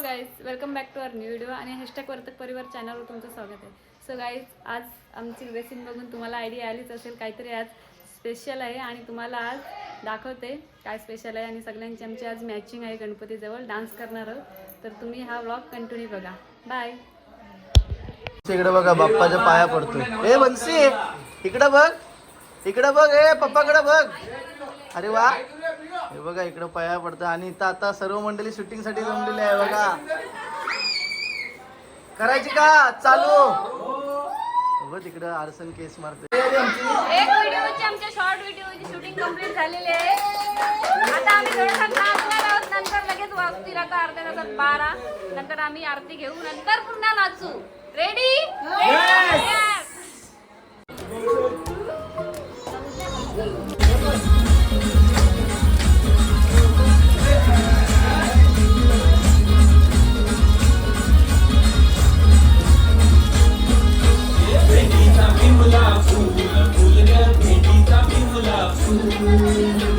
Hello guys welcome back to our new video आणि hashtag Vartak परिवार चॅनलवर तुमचं स्वागत आहे. सो गाईज आज आमची ड्रेसिंग बघून तुम्हाला आयडिया आलीच असेल काहीतरी आज स्पेशल आहे आणि तुम्हाला आज दाखवते काय स्पेशल आहे आणि सगळ्यांची आमची आज मॅचिंग आहे गणपतीजवळ डान्स करणार आहोत. तर तुम्ही हा व्लॉग कंटिन्यू बघा. बाय इकडे बघा बाप्पाच्या पाया पडतो ए बन्सी इकडे बघ इकडे बघ ए पप्पाकडे बघ. अरे वा. हे बघा इकडे पाया पडतं. आणि इथं आता सर्व मंडळी शूटिंगसाठी जमलेली आहे बघा. करायची का? चालू. बघ तिकडं आरसन केस मारते एक व्हिडिओची आमच्या शॉर्ट व्हिडिओची शूटिंग कंप्लीट झालेली आहे. आता आम्ही थोडंसं नाचणार आहोत. नंतर लगेच वाजतील आता अर्ध्या तासात बारा. नंतर आम्ही आरती घेऊ. नंतर पुन्हा नाचू. Ready Thank you.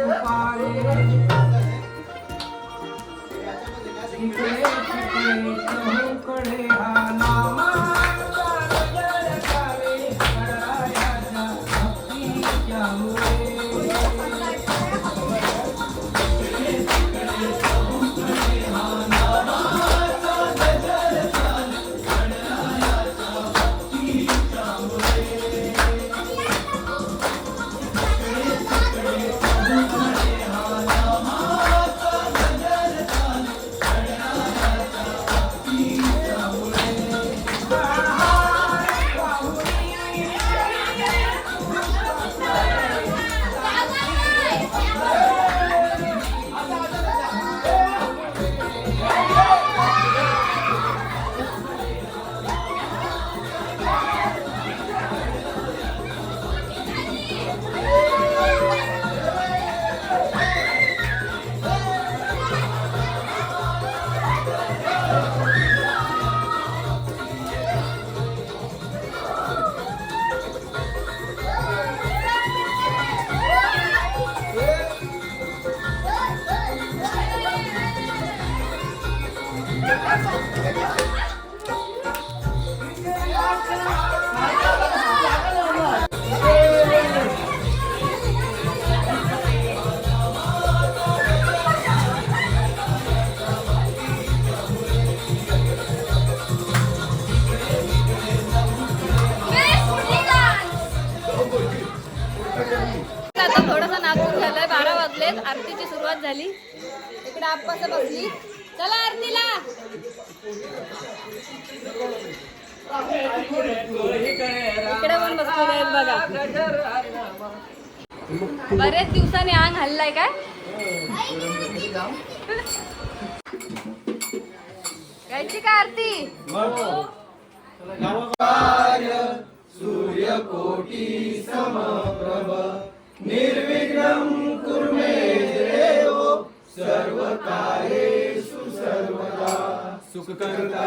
आता इकडे पण बसलेले बरेच दिवसांनी आंग हल्लाय काय? घ्यायची का आरती? सूर्य सूर्यकोटी समप्रभ निर्विघ्न कुर्मे देव सर्वकार्येषु सर्वदा सुखकर्ता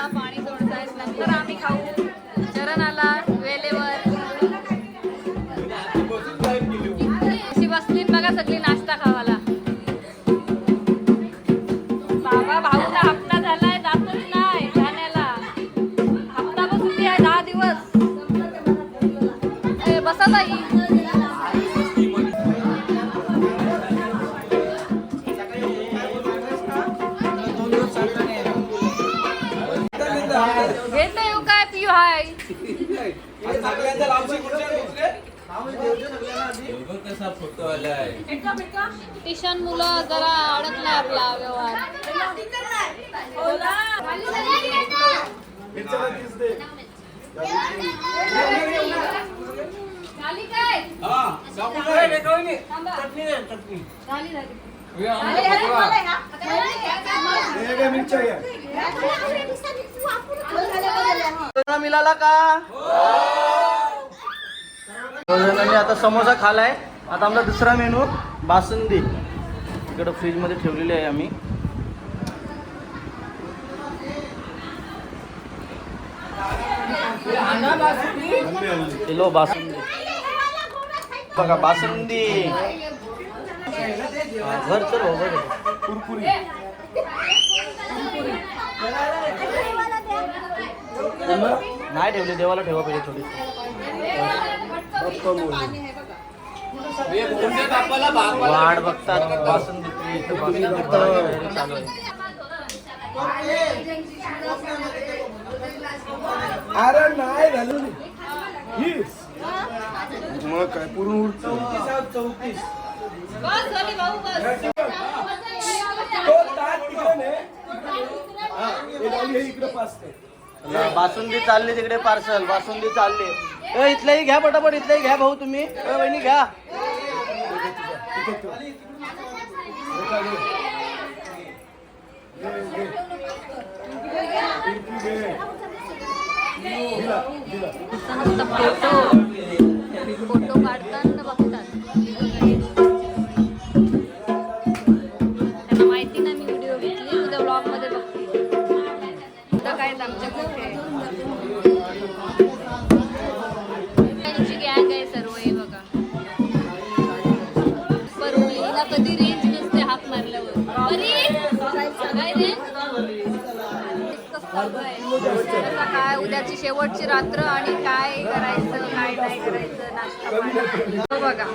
सगळी नाश्ता खावाला. ट्युशन मुलं जरा अडकलाय आपला व्यवहार झाली काय थांबा. झाली, झाली. सगळं मिळाला का जणांनी आता समोसा खालाय आता आमचा दुसरा मेनू बासुंदी. इकडं फ्रीजमध्ये ठेवलेली आहे आम्ही. किलो बासुंदी. बघा बासुंदी. घर चल हो, घर नाही ठेवली देवाला ठेवा पाहिजे थोडी. वाढ बघतात चालू आहे अरे नाही झालं हीच. मग काय पूर्ण उरतो बस झाली भाऊ बस. तो ताट तिकडे ने. हा, बासुंदी चालली तिकडे पार्सल बासुंदी चालली. इथलंही घ्या पटापट इथलंही घ्या भाऊ तुम्ही. घ्या. फोटो फोटो काढताना हाक मारल्यावर काय उद्याची शेवटची रात्र आणि काय करायचं काय नाही करायचं नाश्ता हो बघा.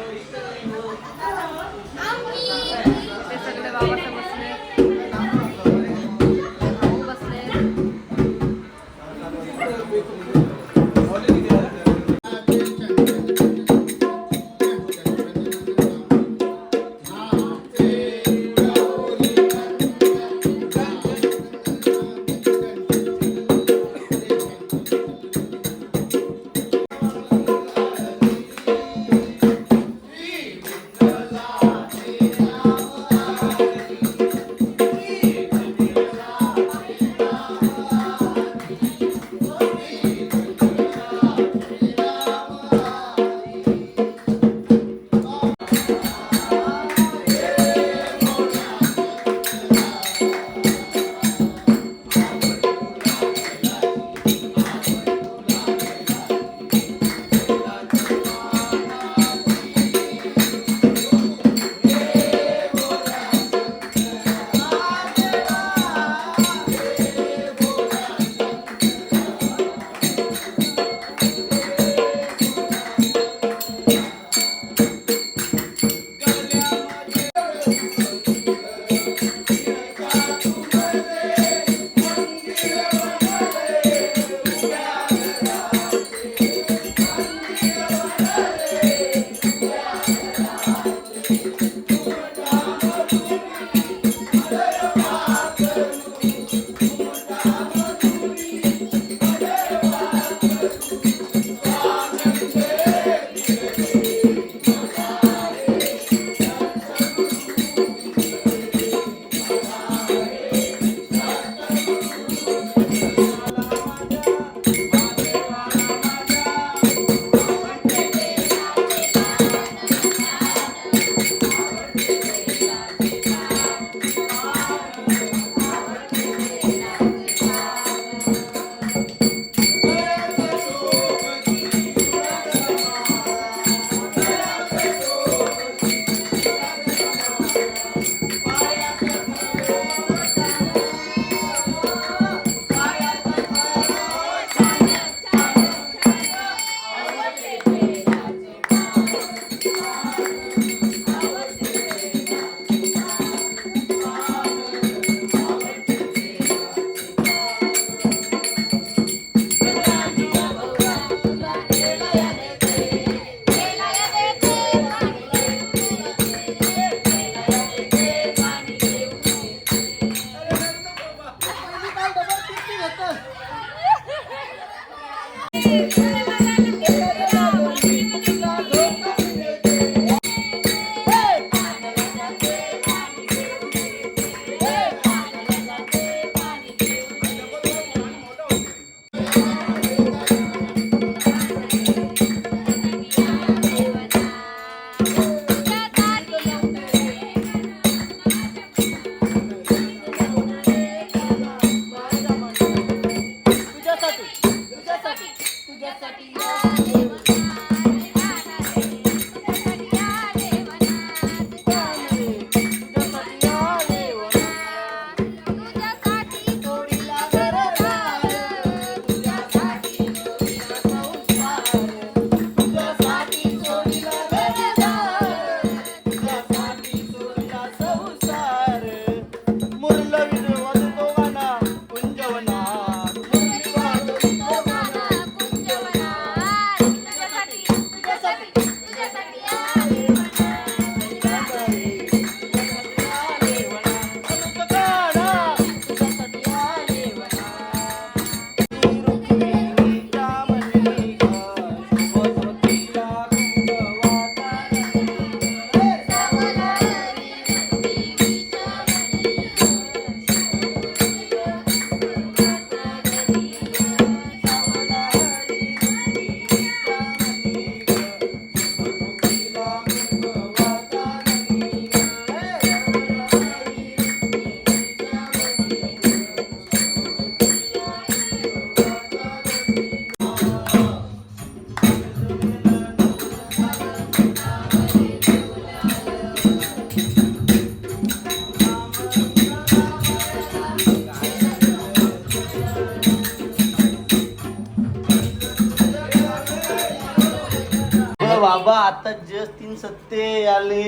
आता जस्ट तीन सत्ते आले.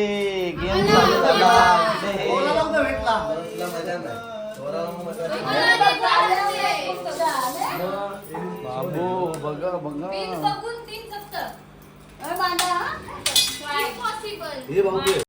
गेम चालू झाला. बाबू बघा बघा. फक्त